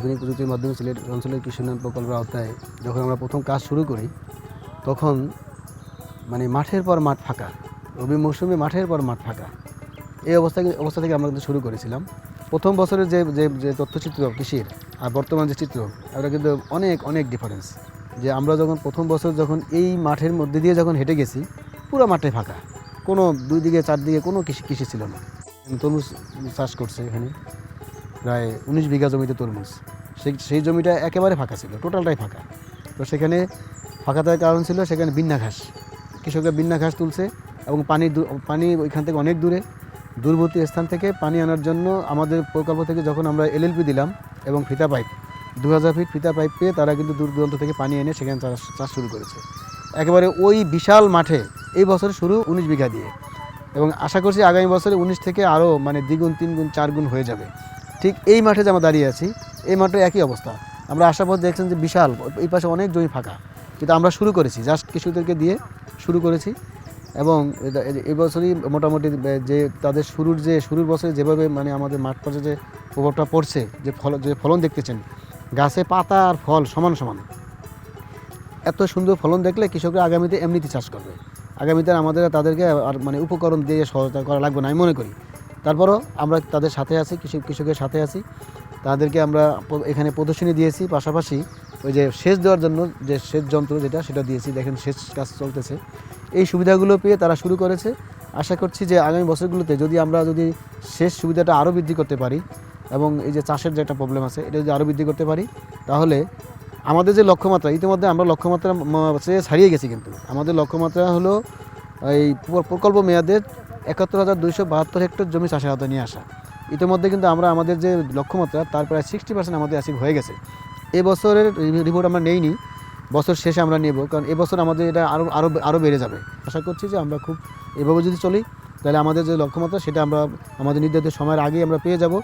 আধুনিক প্রযুক্তির মাধ্যমে সিলেট অঞ্চলের কৃষি উন্নয়ন প্রকল্পের আওতায় যখন আমরা প্রথম কাজ শুরু করি, তখন মানে মাঠের পর মাঠ ফাঁকা, রবি মৌসুমে মাঠের পর মাঠ ফাঁকা। এই অবস্থা অবস্থা থেকে আমরা কিন্তু শুরু করেছিলাম। প্রথম বছরের যে যে যে তথ্যচিত্র কৃষির আর বর্তমান যে চিত্র এটা কিন্তু অনেক অনেক ডিফারেন্স যে আমরা যখন প্রথম বছর যখন এই মাঠের মধ্যে দিয়ে যখন হেঁটে গেছি, পুরো মাঠে ফাঁকা। কোনো দুই দিকে চারদিকে কোনো কৃষি কৃষি ছিল না। তরমুজ চাষ করছে এখানে। প্রায় উনিশ বিঘা জমিতে তরমুজ। সেই সেই জমিটা একেবারে ফাঁকা ছিল, টোটালটাই ফাঁকা। তো সেখানে ফাঁকা থাকার কারণ ছিল সেখানে বিন্না ঘাস। কৃষকরা বিন্না ঘাস তুলছে এবং পানি পানি ওইখান থেকে অনেক দূরে, দূরবর্তী স্থান থেকে পানি আনার জন্য আমাদের প্রকল্প থেকে যখন আমরা এলএলপি দিলাম এবং ফিতা পাইপ, দু হাজার ফিট ফিতা পাইপ পেয়ে তারা কিন্তু দূর দূরান্ত থেকে পানি এনে সেখানে চাষ চাষ শুরু করেছে। একেবারে ওই বিশাল মাঠে এই বছর শুরু উনিশ বিঘা দিয়ে। এবং আশা করছি আগামী বছরে উনিশ থেকে আরও মানে দ্বিগুণ তিন গুণ চার গুণ হয়ে যাবে। ঠিক এই মাঠে যে আমরা দাঁড়িয়ে আছি, এই মাঠে একই অবস্থা। আমরা আশাপথ দেখছেন যে বিশাল, এই পাশে অনেক জমি ফাঁকা। কিন্তু আমরা শুরু করেছি জাস্ট কৃষকদেরকে দিয়ে শুরু করেছি। এবং এবছরই মোটামুটি যে তাদের শুরুর যে, শুরুর বছরে যেভাবে মানে আমাদের মাঠ পর্যায়ে যে প্রভাবটা পড়ছে, যে ফল যে ফলন দেখতেছেন, গাছে পাতা আর ফল সমান সমান। এত সুন্দর ফলন দেখলে কৃষকরা আগামীতে এমনিতে চাষ করবে। আগামীতে আমাদের, তাদেরকে আর মানে উপকরণ দিয়ে সহায়তা করা লাগবে না, আমি মনে করি। তারপরও আমরা তাদের সাথে আছি কৃষক কৃষকের সাথে আছি। তাদেরকে আমরা এখানে প্রদর্শনী দিয়েছি, পাশাপাশি ওই যে সেচ দেওয়ার জন্য যে সেচ যন্ত্র যেটা, সেটা দিয়েছি। দেখেন সেচ কাজ চলতেছে। এই সুবিধাগুলো পেয়ে তারা শুরু করেছে। আশা করছি যে আগামী বছরগুলোতে যদি আমরা যদি সেচ সুবিধাটা আরও বৃদ্ধি করতে পারি এবং এই যে চাষের যে একটা প্রবলেম আছে, এটা যদি আরও বৃদ্ধি করতে পারি, তাহলে আমাদের যে লক্ষ্যমাত্রা, ইতিমধ্যে আমরা লক্ষ্যমাত্রা চেয়ে ছাড়িয়ে গেছি কিন্তু। আমাদের লক্ষ্যমাত্রা হলো এই প্রকল্প মেয়াদের একাত্তর হাজার দুইশো বাহাত্তর হেক্টর জমি চাষের আওতায় নিয়ে আসা। ইতিমধ্যে কিন্তু আমরা আমাদের যে লক্ষ্যমাত্রা, তার প্রায় সিক্সটি পার্সেন্ট আমাদের অ্যাচিভ হয়ে গেছে। এবছরের রিপোর্ট আমরা নেইনি, বছর শেষে আমরা নেব, কারণ এবছর আমাদের এটা আরও আরও আরও বেড়ে যাবে। আশা করছি যে আমরা খুব এভাবে যদি চলি, তাহলে আমাদের যে লক্ষ্যমাত্রা, সেটা আমরা, আমাদের নির্ধারিত সময়ের আগেই আমরা পেয়ে যাব।